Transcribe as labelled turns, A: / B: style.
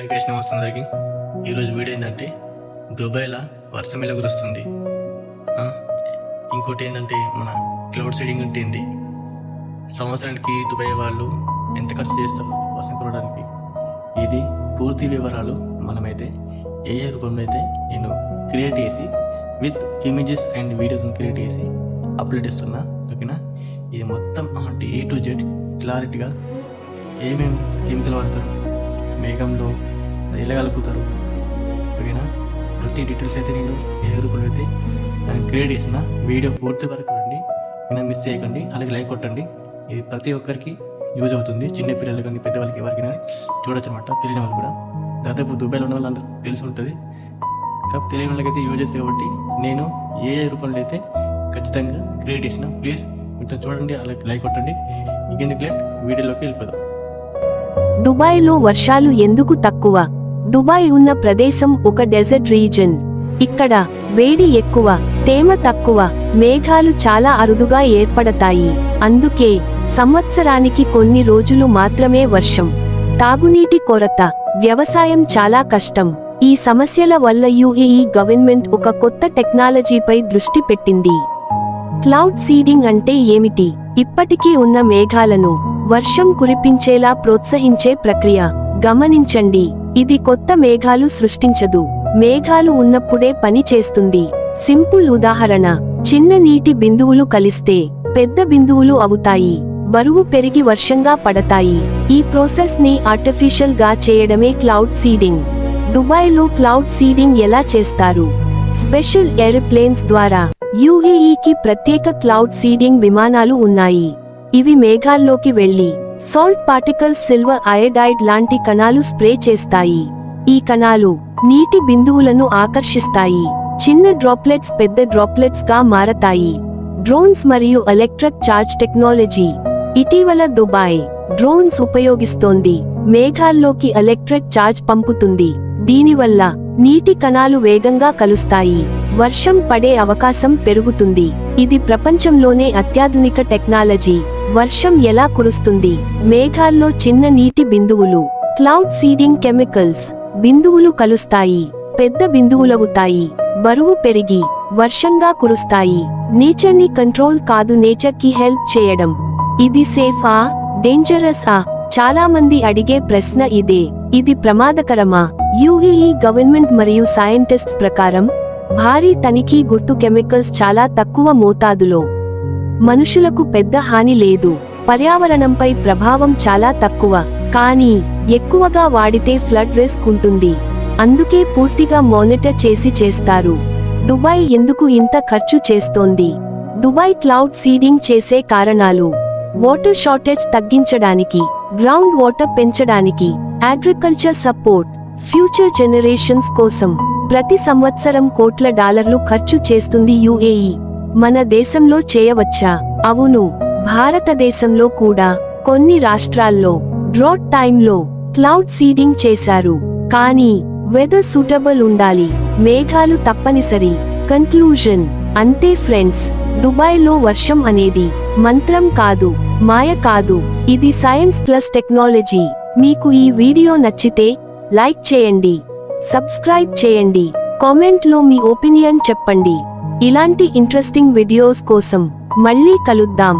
A: Hi guys నమస్తే అందరికి ఈరోజు వీడియో ఏంటంటే దుబాయ్లో వర్షం ఎలా కురుస్తుంది. ఇంకోటి ఏంటంటే మన క్లౌడ్ సీడింగ్ అంటే ఏంది? సంవత్సరానికి దుబాయ్ వాళ్ళు ఎంత ఖర్చు చేస్తారు వర్షం కురవడానికి ఇది పూర్తి వివరాలు మనమైతే ఏ ఏ రూపంలో అయితే నేను క్రియేట్ చేసి విత్ ఇమేజెస్ అండ్ వీడియోస్ని క్రియేట్ చేసి అప్లోడ్ చేస్తున్నా ఓకేనా? ఇది మొత్తం అంటే ఏ టు జెడ్ క్లారిటీగా ఏమేమి కెమికల్ వాడతారు? మేఘంలో అది ఓకేనా? ప్రతి డీటెయిల్స్ అయితే నేను ఏ రూపంలో అయితే క్రియేట్ చేసిన వీడియో పూర్తి వరకు రండి నేను మిస్ చేయకండి. అలాగే లైక్ కొట్టండి. ఇది ప్రతి ఒక్కరికి యూజ్ అవుతుంది. చిన్న పిల్లలు కానీ పెద్దవాళ్ళకి ఎవరికైనా చూడొచ్చు అనమాట తెలియని వాళ్ళు కూడా. దాదాపు దుబాయ్లో ఉన్న వాళ్ళందరూ తెలిసి ఉంటుంది. కాబట్టి తెలియని వాళ్ళకైతే యూజ్ అవుతుంది కాబట్టి నేను ఏ ఏ రూపంలో అయితే ఖచ్చితంగా క్రియేట్ చేసిన ప్లీజ్ కొంచెం చూడండి. అలాగే లైక్ కొట్టండి. ఇంకెందుకు లేట్ వీడియోలోకి వెళ్ళిపోదాం.
B: దుబాయ్లో వర్షాలు ఎందుకు తక్కువ? దుబాయ్ ఉన్న ప్రదేశం ఒక డెజర్ట్ రీజన్. ఇక్కడ వేడి ఎక్కువ తేమ తక్కువ మేఘాలు చాలా అరుదుగా ఏర్పడతాయి. అందుకే సంవత్సరానికి కొన్ని రోజులు మాత్రమే వర్షం. తాగునీటి కొరత వ్యవసాయం చాలా కష్టం. ఈ సమస్యల వల్ల యుఏఈ గవర్నమెంట్ ఒక కొత్త టెక్నాలజీపై దృష్టి పెట్టింది. క్లౌడ్ సీడింగ్ అంటే ఏమిటి? ఇప్పటికీ ఉన్న మేఘాలను వర్షం కురిపించేలా ప్రోత్సహించే ప్రక్రియ. గమనించండి. ఇది కొత్త మేఘాలు సృష్టించదు. మేఘాలు ఉన్నప్పుడే పని చేస్తుంది. సింపుల్ ఉదాహరణ. చిన్న నీటి బిందువులు కలిస్తే పెద్ద బిందువులు అవుతాయి. బరువు పెరిగి వర్షంగా పడతాయి. ఈ ప్రాసెస్ని ఆర్టిఫిషియల్గా చేయడమే క్లౌడ్ సీడింగ్ దుబాయ్లో క్లౌడ్ సీడింగ్ ఎలా చేస్తారు? స్పెషల్ ఏరోప్లేన్స్ ద్వారా. యుఏఈకి ప్రత్యేక క్లౌడ్ సీడింగ్ విమానాలు ఉన్నాయి. ఇవి మేఘాల్లోకి వెళ్ళి సాల్ట్ పార్టికల్స్ సిల్వర్ అయోడైడ్ లాంటి కణాలు స్ప్రే చేస్తాయి. ఈ కణాలు నీటి బిందువులను ఆకర్షిస్తాయి. చిన్న డ్రాప్లెట్స్ పెద్ద డ్రాప్లెట్స్గా మారతాయి. డ్రోన్స్ మరియు ఎలక్ట్రిక్ చార్జ్ టెక్నాలజీ. ఇటీవల దుబాయ్ డ్రోన్స్ ఉపయోగిస్తోంది. మేఘాల్లోకి ఎలక్ట్రిక్ చార్జ్ పంపుతుంది. దీనివల్ల నీటి కణాలు వేగంగా కలుస్తాయి. వర్షం పడే అవకాశం పెరుగుతుంది. ఇది ప్రపంచంలోనే అత్యాధునిక టెక్నాలజీ. వర్షం ఎలా కురుస్తుంది? మేఘాల్లో చిన్న నీటి బిందువులు. Cloud seeding chemicals. బిందువులు కలుస్తాయి. పెద్ద బిందువులవుతాయి. బరువు పెరిగి వర్షంగా కురుస్తాయి. నేచర్ని కంట్రోల్ కాదు నేచర్కి హెల్ప్ చేయడం. ఇది సేఫా డేంజరస్ ఆ? చాలా మంది అడిగే ప్రశ్న ఇదే. ఇది ప్రమాదకరమా? యుఏఈ గవర్నమెంట్ మరియు సైంటిస్ట్స్ ప్రకారం భారీ తనిఖీ గుర్తు కెమికల్స్ చాలా తక్కువ మోతాదులో. మనుషులకు పెద్ద హాని లేదు. పర్యావరణంపై ప్రభావం చాలా తక్కువ. కానీ ఎక్కువగా వాడితే ఫ్లడ్ రిస్క్ ఉంటుంది. అందుకే పూర్తిగా మానిటర్ చేసి చేస్తారు. దుబాయ్ ఎందుకు ఇంత ఖర్చు చేస్తోంది? దుబాయ్ క్లౌడ్ సీడింగ్ చేసే కారణాలు. వాటర్ షార్టేజ్ తగ్గించడానికి గ్రౌండ్ వాటర్ పెంచడానికి అగ్రికల్చర్ సపోర్ట్ ఫ్యూచర్ జనరేషన్స్ కోసం ప్రతి సంవత్సరం కోట్ల డాలర్లు ఖర్చు చేస్తుంది యుఏఈ. మన దేశంలో చేయవచ్చా? అవును. భారతదేశంలో కూడా కొన్ని రాష్ట్రాల్లో డ్రాట్ టైంలో క్లౌడ్ సీడింగ్ చేశారు. కానీ వెదర్ సూటబుల్ ఉండాలి. మేఘాలు తప్పనిసరి. కన్క్లూజన్. అంతే ఫ్రెండ్స్. దుబాయ్లో వర్షం అనేది మంత్రం కాదు మాయ కాదు. ఇది సైన్స్ ప్లస్ టెక్నాలజీ. మీకు ఈ వీడియో నచ్చితే లైక్ చేయండి. సబ్స్క్రైబ్ చేయండి. కామెంట్లో మీ ఒపీనియన్ చెప్పండి. ఇలాంటి ఇంట్రెస్టింగ్ వీడియోస్ కోసం మళ్ళీ కలుద్దాం.